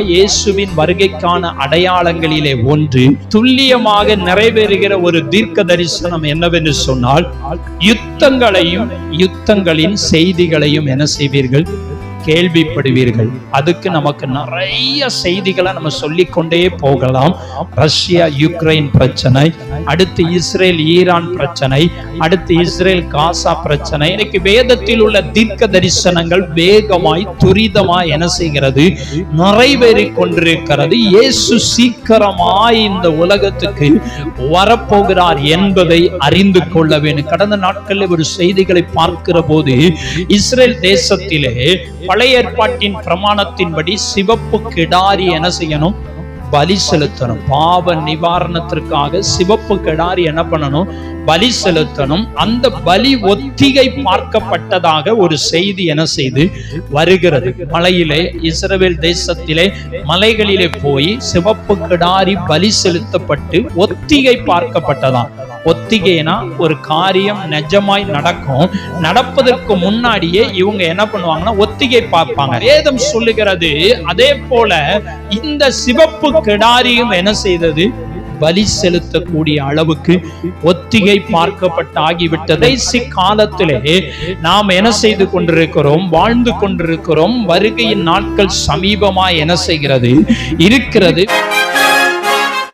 இயேசுவின் வருகைக்கான அடையாளங்களிலே ஒன்று துல்லியமாக நிறைவேறுகிற ஒரு தீர்க்க தரிசனம் என்னவென்று சொன்னால் யுத்தங்களையும் யுத்தங்களின் செய்திகளையும் என்ன செய்வீர்கள்? கேள்விப்படுவீர்கள். அதுக்கு நமக்கு நிறைய செய்திகளை நம்ம சொல்லிக்கொண்டே போகலாம். ரஷ்யா யுக்ரைன் பிரச்சனை அடுத்து இஸ்ரேல் ஈரான் பிரச்சனை அடுத்து இஸ்ரேல் காசா பிரச்சனை. இன்னைக்கு வேதத்தில் உள்ள தீர்க்க தரிசனங்கள் வேகமாய் துரிதமாய் என்ன செய்கிறது? நிறைவேறி கொண்டிருக்கிறது. இயேசு சீக்கிரமாய் இந்த உலகத்துக்கு வரப்போகிறார் என்பதை அறிந்து கொள்ள வேண்டும். கடந்த நாட்களில் ஒரு செய்திகளை பார்க்கிற போது இஸ்ரேல் தேசத்திலே பழைய ஏற்பாட்டின் பிரமாணத்தின்படி சிவப்பு கிடாரி என செய்யணும்? பலி செலுத்தணும். பாவ நிவாரணத்திற்காக சிவப்பு கிடாரி என்ன பண்ணணும்? பலி செலுத்தணும். அந்த பலி ஒத்திகை பார்க்கப்பட்டதாக ஒரு செய்தி என செய்து? வருகிறது. மலையிலே இஸ்ரவேல் தேசத்திலே மலைகளிலே போய் சிவப்பு கிடாரி பலி செலுத்தப்பட்டு ஒத்திகை பார்க்கப்பட்டதாம். ஒத்திகைனா ஒரு காரியம் நிஜமாய் நடக்கும். நடப்பதற்கு முன்னாடியே இவங்க என்ன பண்ணுவாங்கன்னா ஒத்திகை பார்ப்பாங்க. வேதம் சொல்லுகிறது அதே போல இந்த சிவப்பு கெடாரியும் என்ன செய்தது? பலி செலுத்தக்கூடிய அளவுக்கு ஒத்திகை பார்க்கப்பட்டு ஆகிவிட்டதை கடைசி காலத்திலே நாம் என்ன செய்து கொண்டிருக்கிறோம்? வாழ்ந்து கொண்டிருக்கிறோம். வருகையின் நாட்கள் சமீபமா என்ன செய்கிறது? இருக்கிறது.